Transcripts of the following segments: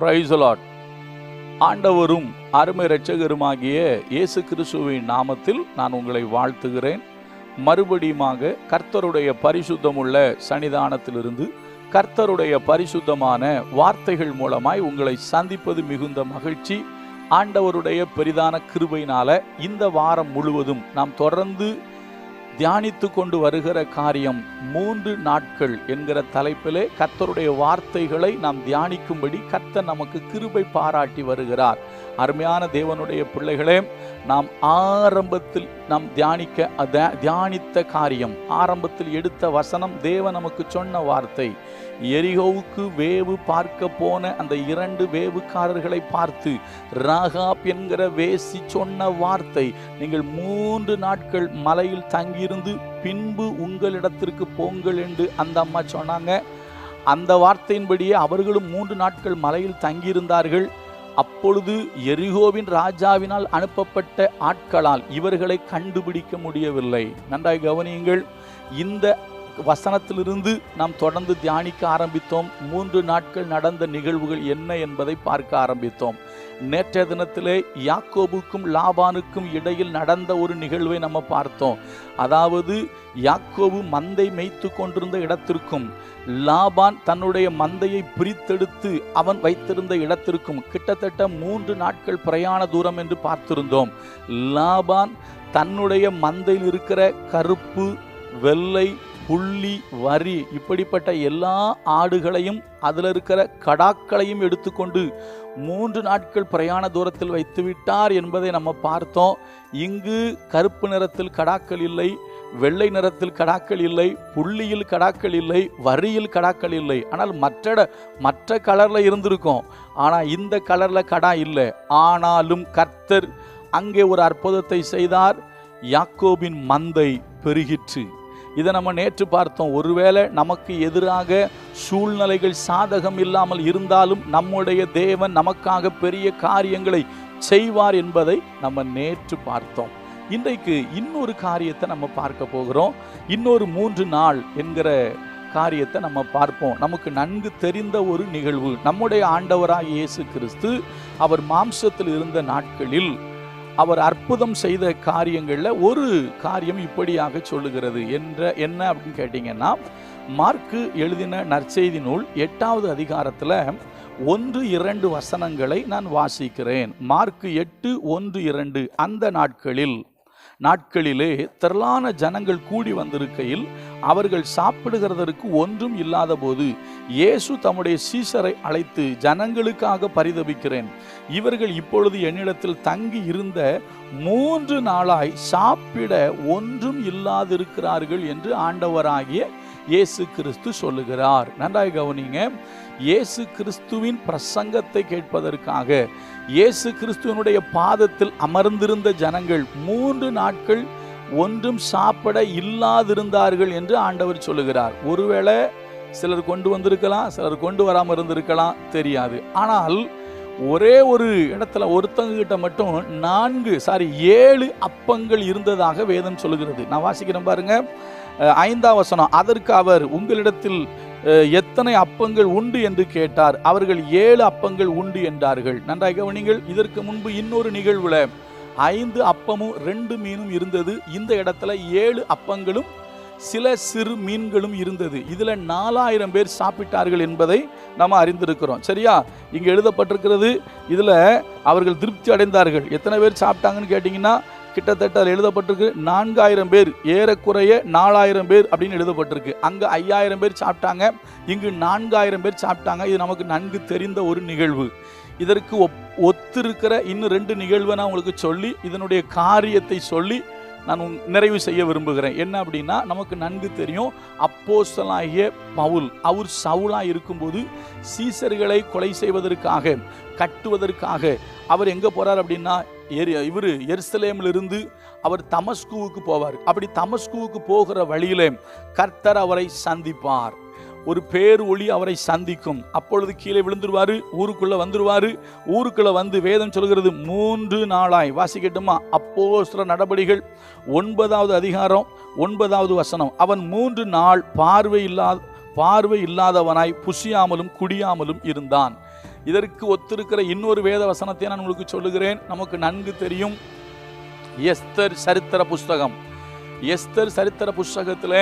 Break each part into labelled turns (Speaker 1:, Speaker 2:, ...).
Speaker 1: பிரைசலாட் ஆண்டவரும் அருமை இரட்சகருமாகிய இயேசு கிறிஸ்துவின் நாமத்தில் நான் உங்களை வாழ்த்துகிறேன். மறுபடியுமாக கர்த்தருடைய பரிசுத்தமுள்ள சன்னிதானத்திலிருந்து கர்த்தருடைய பரிசுத்தமான வார்த்தைகள் மூலமாய் உங்களை சந்திப்பது மிகுந்த மகிழ்ச்சி. ஆண்டவருடைய பெரிதான கிருபையினால இந்த வாரம் முழுவதும் நாம் தொடர்ந்து தியானித்து கொண்டு வருகிற காரியம் மூன்று நாட்கள் என்கிற தலைப்பிலே கர்த்தருடைய வார்த்தைகளை நாம் தியானிக்கும்படி கர்த்தர் நமக்கு கிருபை பாராட்டி வருகிறார். அருமையான தேவனுடைய பிள்ளைகளே நாம் ஆரம்பத்தில் நாம் தியானிக்க அத- தியானித்த காரியம் ஆரம்பத்தில் எடுத்த வசனம் தேவன் நமக்கு சொன்ன வார்த்தை. எரிகோவுக்கு வேவு பார்க்க போன அந்த இரண்டு வேவுக்காரர்களை பார்த்து ராகாப் என்கிற வேசி சொன்ன வார்த்தை நீங்கள் மூன்று நாட்கள் மலையில் தங்கியிருந்து பின்பு உங்களிடத்திற்கு போங்கள் என்று அந்த அம்மா சொன்னாங்க. அந்த வார்த்தையின்படியே அவர்களும் மூன்று நாட்கள் மலையில் தங்கியிருந்தார்கள். அப்பொழுது எரிகோவின் ராஜாவினால் அனுப்பப்பட்ட ஆட்களால் இவர்களை கண்டுபிடிக்க முடியவில்லை. நன்றாய் கவனியுங்கள் இந்த வசனத்திலிருந்து நாம் தொடர்ந்து தியானிக்க ஆரம்பித்தோம். மூன்று நாட்கள் நடந்த நிகழ்வுகள் என்ன என்பதை பார்க்க ஆரம்பித்தோம். நேற்றைய தினத்திலே யாக்கோபுக்கும் லாபானுக்கும் இடையில் நடந்த ஒரு நிகழ்வை நம்ம பார்த்தோம். அதாவது யாக்கோபு மந்தை மேய்த்து கொண்டிருந்த இடத்திற்கும் லாபான் தன்னுடைய மந்தையை பிரித்தெடுத்து அவன் வைத்திருந்த இடத்திற்கும் கிட்டத்தட்ட மூன்று நாட்கள் பிரயாண தூரம் என்று பார்த்திருந்தோம். லாபான் தன்னுடைய மந்தையில் இருக்கிற கருப்பு வெள்ளை புள்ளி வரி இப்படிப்பட்ட எல்லா ஆடுகளையும் அதில் இருக்கிற கடாக்களையும் எடுத்துக்கொண்டு மூன்று நாட்கள் பிரயாண தூரத்தில் வைத்து விட்டார் என்பதை நம்ம பார்த்தோம். இங்கு கருப்பு நிறத்தில் கடாக்கள் இல்லை வெள்ளை நிறத்தில் கடாக்கள் இல்லை புள்ளியில் கடாக்கள் இல்லை வரியில் கடாக்கள் இல்லை. ஆனால் மற்ற மற்ற கலரில் இருந்திருக்கும். ஆனால் இந்த கலரில் கடா இல்லை. ஆனாலும் கர்த்தர் அங்கே ஒரு அற்புதத்தை செய்தார். யாக்கோபின் மந்தை பெருகிற்று. இதை நம்ம நேற்று பார்த்தோம். ஒருவேளை நமக்கு எதிராக சூழ்நிலைகள் சாதகம் இல்லாமல் இருந்தாலும் நம்முடைய தேவன் நமக்காக பெரிய காரியங்களை செய்வார் என்பதை நம்ம நேற்று பார்த்தோம். இன்றைக்கு இன்னொரு காரியத்தை நம்ம பார்க்க போகிறோம். இன்னொரு மூன்று நாள் என்கிற காரியத்தை நம்ம பார்ப்போம். நமக்கு நன்கு தெரிந்த ஒரு நிகழ்வு. நம்முடைய ஆண்டவராக இயேசு கிறிஸ்து அவர் மாம்சத்தில் இருந்த நாட்களில் அவர் அற்புதம் செய்த காரியங்களில் ஒரு காரியம் இப்படியாக சொல்லுகிறது. என்ற என்ன அப்படின்னு கேட்டிங்கன்னா மார்க்கு எழுதின நற்செய்தி நூல் எட்டாவது அதிகாரத்தில் ஒன்று இரண்டு வசனங்களை நான் வாசிக்கிறேன். மார்க்கு எட்டு ஒன்று இரண்டு அந்த நாட்களில். நாட்களிலே திரளான ஜனங்கள் கூடி வந்திருக்கையில் அவர்கள் சாப்பிடுகிறதற்கு ஒன்றும் இல்லாத போது இயேசு தம்முடைய சீசரை அழைத்து ஜனங்களுக்காக பரிதபிக்கிறேன். இவர்கள் இப்பொழுது என்னிடத்தில் தங்கி இருந்த மூன்று நாளாய் சாப்பிட ஒன்றும் இல்லாதிருக்கிறார்கள் என்று ஆண்டவராகிய இயேசு கிறிஸ்து சொல்லுகிறார். நன்றாய் கவனிங்க இயேசு கிறிஸ்துவின் பிரசங்கத்தை கேட்பதற்காக இயேசு கிறிஸ்துவனுடைய பாதத்தில் அமர்ந்திருந்த ஜனங்கள் மூன்று நாட்கள் ஒன்றும் சாப்பிட இல்லாதிருந்தார்கள் என்று ஆண்டவர் சொல்லுகிறார். ஒருவேளை சிலர் கொண்டு வந்திருக்கலாம் சிலர் கொண்டு வராமல் இருந்திருக்கலாம் தெரியாது. ஆனால் ஒரே ஒரு இடத்துல ஒருத்தங்க கிட்ட மட்டும் நான்கு சாரி ஏழு அப்பங்கள் இருந்ததாக வேதம் சொல்லுகிறது. நான் வாசிக்கிறேன் பாருங்கள் ஐந்தாம் வசனம் அதற்கு அவர் உங்களிடத்தில் எத்தனை அப்பங்கள் உண்டு என்று கேட்டார். அவர்கள் ஏழு அப்பங்கள் உண்டு என்றார்கள். நன்றாக கவனிங்கள் இதற்கு முன்பு இன்னொரு நிகழ்வுல ஐந்து அப்பமும் ரெண்டு மீனும் இருந்தது. இந்த இடத்துல ஏழு அப்பங்களும் சில சிறு மீன்களும் இருந்தது. இதில் நாலாயிரம் பேர் சாப்பிட்டார்கள் என்பதை நம்ம அறிந்திருக்கிறோம். சரியா? இங்கே எழுதப்பட்டிருக்கிறது இதில் அவர்கள் திருப்தி அடைந்தார்கள். எத்தனை பேர் சாப்பிட்டாங்கன்னு கேட்டிங்கன்னா கிட்டத்தட்ட அதில் எழுதப்பட்டிருக்கு நான்காயிரம் பேர் ஏறக்குறைய நாலாயிரம் பேர் அப்படின்னு எழுதப்பட்டிருக்கு. அங்கே ஐயாயிரம் பேர் சாப்பிட்டாங்க இங்கு நான்காயிரம் பேர் சாப்பிட்டாங்க. இது நமக்கு நன்கு தெரிந்த ஒரு நிகழ்வு. இதற்கு ஒப் ஒத்திருக்கிற இன்னும் ரெண்டு நிகழ்வை நான் உங்களுக்கு சொல்லி இதனுடைய காரியத்தை சொல்லி நான் நிறைவு செய்ய விரும்புகிறேன். என்ன அப்படின்னா நமக்கு நன்கு தெரியும் அப்போஸ்தலனாகிய பவுல் அவர் சவுலாக இருக்கும்போது சீசர்களை கொலை செய்வதற்காக கட்டுவதற்காக அவர் எங்கே போகிறார் அப்படின்னா இவர் எருசலேமில் இருந்து அவர் தமஸ்குவுக்கு போவார். அப்படி தமஸ்குவுக்கு போகிற வழியிலே கர்த்தர் அவரை சந்திப்பார். ஒரு பேர் ஒளி அவரை சந்திக்கும். அப்பொழுது கீழே விழுந்துருவார் ஊருக்குள்ளே வந்துடுவார் ஊருக்குள்ளே வந்து வேதம் சொல்கிறது மூன்று நாளாய். வாசிக்கட்டுமா? அப்போ சில நடபடிகள் ஒன்பதாவது அதிகாரம் ஒன்பதாவது வசனம். அவன் மூன்று நாள் பார்வை இல்லாத பார்வை இல்லாதவனாய் புசியாமலும் குடியாமலும் இருந்தான். இதற்கு ஒத்திருக்கிற இன்னொரு வேத வசனத்தை நான் உங்களுக்கு சொல்லுகிறேன். நமக்கு நன்கு தெரியும். எஸ்தர் சரித்திர புஸ்தகம். எஸ்தர் சரித்திர புஸ்தகத்தில்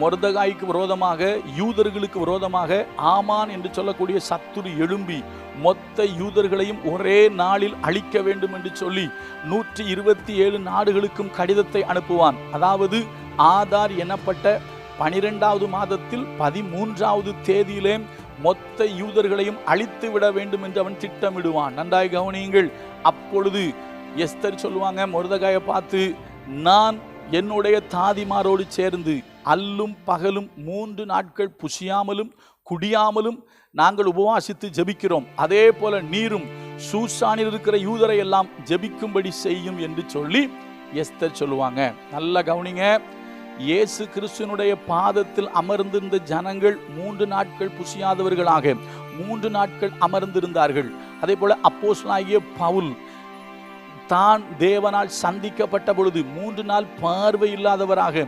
Speaker 1: மொர்தகாய்க்கு விரோதமாக யூதர்களுக்கு விரோதமாக ஆமான் என்று சொல்லக்கூடிய சத்துரு எழும்பி மொத்த யூதர்களையும் ஒரே நாளில் அழிக்க வேண்டும் என்று சொல்லி நூற்றி இருபத்தி ஏழு நாடுகளுக்கும் கடிதத்தை அனுப்புவான். அதாவது ஆதார் எனப்பட்ட பனிரெண்டாவது மாதத்தில் பதிமூன்றாவது தேதியிலே மொத்த யூதர்களையும் அழித்து விட வேண்டும் என்று அவன் திட்டமிடுவான். நன்றாய் கவனியுங்கள். அப்பொழுது எஸ்தர் சொல்லுவாங்க முருதகாயை பார்த்து நான் என்னுடைய தாதிமாரோடு சேர்ந்து அல்லும் பகலும் மூன்று நாட்கள் புசியாமலும் குடியாமலும் நாங்கள் உபவாசித்து ஜெபிக்கிறோம். அதே போல நீரும் சூசானில் இருக்கிற யூதரை எல்லாம் ஜெபிக்கும்படி செய்யும் என்று சொல்லி எஸ்தர் சொல்லுவாங்க. நல்ல கவனிங்க. இயேசு கிறிஸ்துவனுடைய பாதத்தில் அமர்ந்திருந்த ஜனங்கள் மூன்று நாட்கள் புசியாதவர்களாக மூன்று நாட்கள் அமர்ந்திருந்தார்கள். அதே போல அப்போஸ்லாகிய பவுல் தான் தேவனால் சந்திக்கப்பட்ட பொழுது மூன்று நாள் பார்வை இல்லாதவராக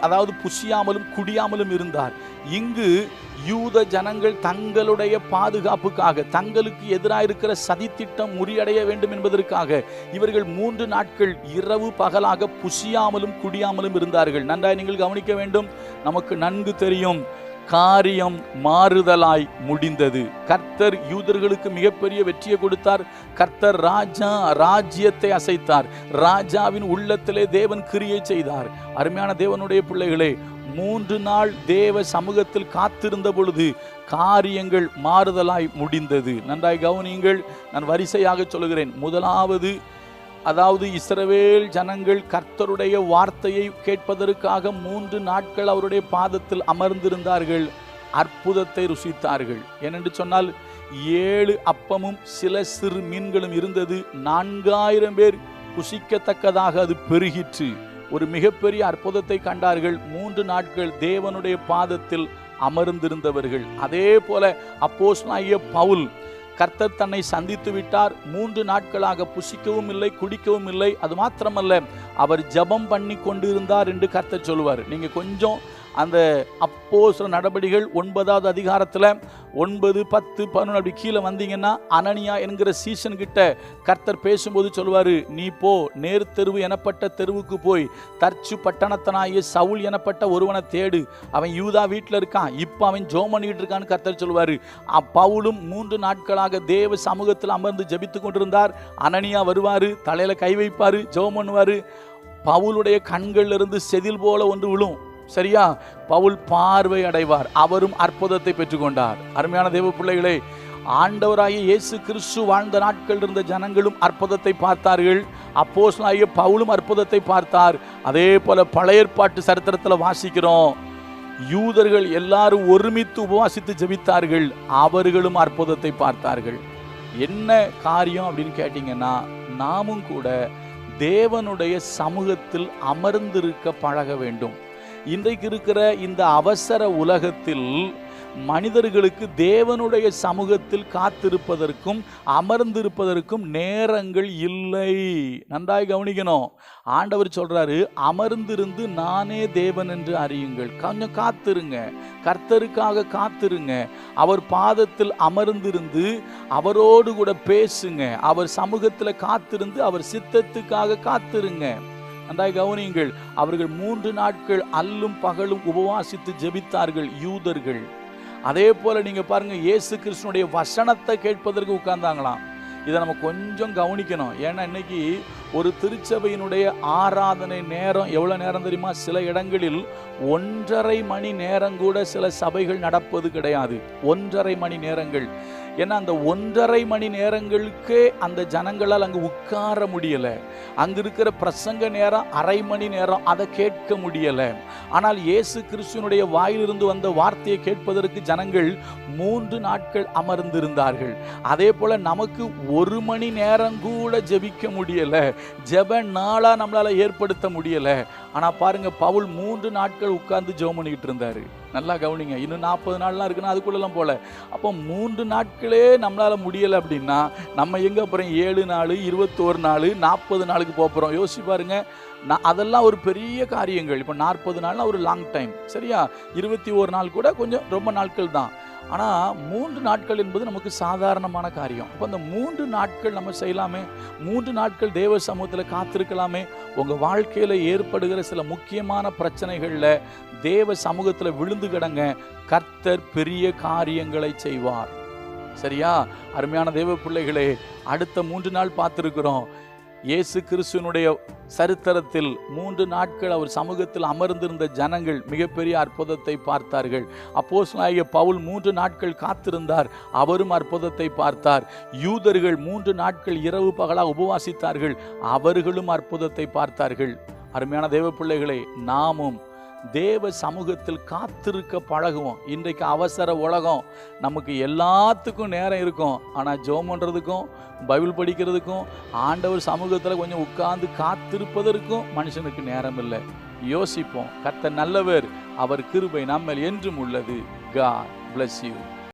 Speaker 1: அதாவது புசியாமலும் குடியாமலும் இருந்தார். இங்கு யூத ஜனங்கள் தங்களுடைய பாதுகாப்புக்காக தங்களுக்கு எதிராக இருக்கிற சதித்திட்டம் முறியடைய வேண்டும் என்பதற்காக இவர்கள் மூன்று நாட்கள் இரவு பகலாக புசியாமலும் குடியாமலும் இருந்தார்கள். நன்றாய் நீங்கள் கவனிக்க வேண்டும். நமக்கு நன்கு தெரியும். காரியம் மாறுதலாய் முடிந்தது. கர்த்தர் யூதர்களுக்கு மிகப்பெரிய வெற்றியை கொடுத்தார். கர்த்தர் ராஜா ராஜ்யத்தை அசைத்தார். ராஜாவின் உள்ளத்திலே தேவன் கிரியை செய்தார். அருமையான தேவனுடைய பிள்ளைகளே மூன்று நாள் தேவ சமூகத்தில் காத்திருந்த பொழுது காரியங்கள் மாறுதலாய் முடிந்தது. நன்றாய் கவனியுங்கள். நான் வரிசையாக சொல்கிறேன் முதலாவது அதாவது இஸ்ரவேல் ஜனங்கள் கர்த்தருடைய வார்த்தையை கேட்பதற்காக மூன்று நாட்கள் அவருடைய பாதத்தில் அமர்ந்திருந்தார்கள் அற்புதத்தை ருசித்தார்கள். ஏனென்று சொன்னால் ஏழு அப்பமும் சில சிறு மீன்களும் இருந்தது. நான்காயிரம் பேர் புசிக்கத்தக்கதாக அது பெருகிற்று. ஒரு மிகப்பெரிய அற்புதத்தை கண்டார்கள். மூன்று நாட்கள் தேவனுடைய பாதத்தில் அமர்ந்திருந்தவர்கள். அதே போல அப்போஸ்தலனாகிய பவுல் கர்த்தர் தன்னை சந்தித்து விட்டார். மூன்று நாட்களாக புசிக்கவும் இல்லை குடிக்கவும் இல்லை. அது மாத்திரமல்ல அவர் ஜெபம் பண்ணி கொண்டிருந்தார் என்று கர்த்தர் சொல்லுவார். நீங்கள் கொஞ்சம் அந்த அப்போஸ்தல நடபடிகள் ஒன்பதாவது அதிகாரத்தில் ஒன்பது பத்து பதினொன்று அப்படி கீழே வந்தீங்கன்னா அனனியா என்கிற சீசன் கிட்ட கர்த்தர் பேசும்போது சொல்வார் நீ போ நேர் தெருவு எனப்பட்ட தெருவுக்கு போய் தர்ச்சு பட்டணத்தனாய சவுல் எனப்பட்ட ஒருவனை தேடு. அவன் யூதா வீட்டில் இருக்கான் இப்போ அவன் ஜோம் பண்ணிக்கிட்டு இருக்கான்னு கர்த்தர் சொல்வார் பவுலும் மூன்று நாட்களாக தேவ சமூகத்தில் அமர்ந்து ஜெபித்து கொண்டிருந்தார். அனனியா வருவார் தலையில் கை வைப்பார் ஜோம் பண்ணுவார். பவுலுடைய கண்களிலிருந்து செதில் போல ஒன்று விழும். சரியா? பவுல் பார்வை அடைவார். அவரும் அற்புதத்தை பெற்றுக்கொண்டார். அருமையான தேவ பிள்ளைகளே ஆண்டவராகிய இயேசு கிறிஸ்து வாழ்ந்த நாட்கள் இருந்த ஜனங்களும் அற்புதத்தை பார்த்தார்கள். அப்போஸ்தலனாகிய பவுலும் அற்புதத்தை பார்த்தார். அதே போல பழைய ஏற்பாட்டு சரித்திரத்தில் வாசிக்கிறோம். யூதர்கள் எல்லாரும் ஒருமித்து உபவாசித்து ஜெபித்தார்கள். அவர்களும் அற்புதத்தை பார்த்தார்கள். என்ன காரியம் அப்படின்னு கேட்டிங்கன்னா நாமும் கூட தேவனுடைய சமூகத்தில் அமர்ந்திருக்க பழக வேண்டும். இன்றைக்கு இருக்கிற இந்த அவசர உலகத்தில் மனிதர்களுக்கு தேவனுடைய சமூகத்தில் காத்திருப்பதற்கும் அமர்ந்திருப்பதற்கும் நேரங்கள் இல்லை. நன்றாய் கவனிக்கணும். ஆண்டவர் சொல்றாரு அமர்ந்திருந்து நானே தேவன் என்று அறியுங்கள். கொஞ்சம் காத்திருங்க. கர்த்தருக்காக காத்திருங்க. அவர் பாதத்தில் அமர்ந்திருந்து அவரோடு கூட பேசுங்க. அவர் சமூகத்தில் காத்திருந்து அவர் சித்தத்துக்காக காத்திருங்க. நன்றாய் கவனியுங்கள் அவர்கள் மூன்று நாட்கள் அல்லும் பகலும் உபவாசித்து ஜெபித்தார்கள் யூதர்கள். அதே போல நீங்க பாருங்க இயேசு கிருஷ்ணனுடைய வசனத்தை கேட்பதற்கு உட்கார்ந்தாங்களாம். இதை நம்ம கொஞ்சம் கவனிக்கணும். ஏன்னா இன்னைக்கு ஒரு திருச்சபையினுடைய ஆராதனை நேரம் எவ்வளோ நேரம் தெரியுமா? சில இடங்களில் ஒன்றரை மணி நேரம் கூட சில சபைகள் நடப்பது கிடையாது. ஒன்றரை மணி நேரங்கள். ஏன்னா அந்த ஒன்றரை மணி நேரங்களுக்கே அந்த ஜனங்களால் அங்கே உட்கார முடியல. அங்கே இருக்கிற பிரசங்க நேரம் அரை மணி நேரம் அதை கேட்க முடியலை. ஆனால் இயேசு கிறிஸ்துவனுடைய வாயிலிருந்து வந்த வார்த்தையை கேட்பதற்கு ஜனங்கள் மூன்று நாட்கள் அமர்ந்திருந்தார்கள். அதே போல் நமக்கு ஒரு மணி நேரம் கூட ஜெபிக்க முடியலை. ஜெப நாளாக நம்மளால ஏற்படுத்த முடியலை. ஆனால் பாருங்க பவுல் மூன்று நாட்கள் உட்கார்ந்து ஜெபம் பண்ணிக்கிட்டு இருந்தாரு. நல்லா கவனிங்க இன்னும் நாற்பது நாள்லாம் இருக்குன்னா அதுக்குள்ளெல்லாம் போகல அப்போ மூன்று நாட்களே நம்மளால முடியலை அப்படின்னா நம்ம எங்கே அப்புறம் ஏழு நாள் இருபத்தோரு நாள் நாற்பது நாளுக்கு போக யோசிச்சு பாருங்க நான் அதெல்லாம் ஒரு பெரிய காரியங்கள். இப்போ நாற்பது நாள்னா ஒரு லாங் டைம் சரியா? இருபத்தி ஒரு நாள் கூட கொஞ்சம் ரொம்ப நாட்கள் தான். ஆனால் மூன்று நாட்கள் என்பது நமக்கு சாதாரணமான காரியம். அப்போ அந்த மூன்று நாட்கள் நம்ம செய்யலாமே? மூன்று நாட்கள் தேவ சமூகத்தில் காத்திருக்கலாமே? உங்கள் வாழ்க்கையில் ஏற்படுகிற சில முக்கியமான பிரச்சனைகளில் தேவ சமூகத்தில் விழுந்து கிடங்க. கர்த்தர் பெரிய காரியங்களை செய்வார். சரியா? அருமையான தேவ பிள்ளைகளே அடுத்த மூன்று நாள் பார்த்துருக்குறோம். இயேசு கிறிஸ்துவனுடைய சரித்திரத்தில் மூன்று நாட்கள் அவர் சமூகத்தில் அமர்ந்திருந்த ஜனங்கள் மிகப்பெரிய அற்புதத்தை பார்த்தார்கள். அப்போஸ்தலனாகிய பவுல் மூன்று நாட்கள் காத்திருந்தார். அவரும் அற்புதத்தை பார்த்தார். யூதர்கள் மூன்று நாட்கள் இரவு பகலாக உபவாசித்தார்கள். அவர்களும் அற்புதத்தை பார்த்தார்கள். அருமையான தெய்வ பிள்ளைகளை நாமும் தேவ சமூகத்தில் காத்திருக்க பழகுவோம். இன்றைக்கு அவசர உலகம் நமக்கு எல்லாத்துக்கும் நேரம் இருக்கும். ஆனால் ஜோம் பண்ணுறதுக்கும் பைபிள் படிக்கிறதுக்கும் ஆண்டவர் சமூகத்தில் கொஞ்சம் உட்கார்ந்து காத்திருப்பதற்கும் மனுஷனுக்கு நேரம் இல்லை. யோசிப்போம். கத்த நல்லவர். அவர் கிருபை நம்மில் என்றும் உள்ளது. God bless you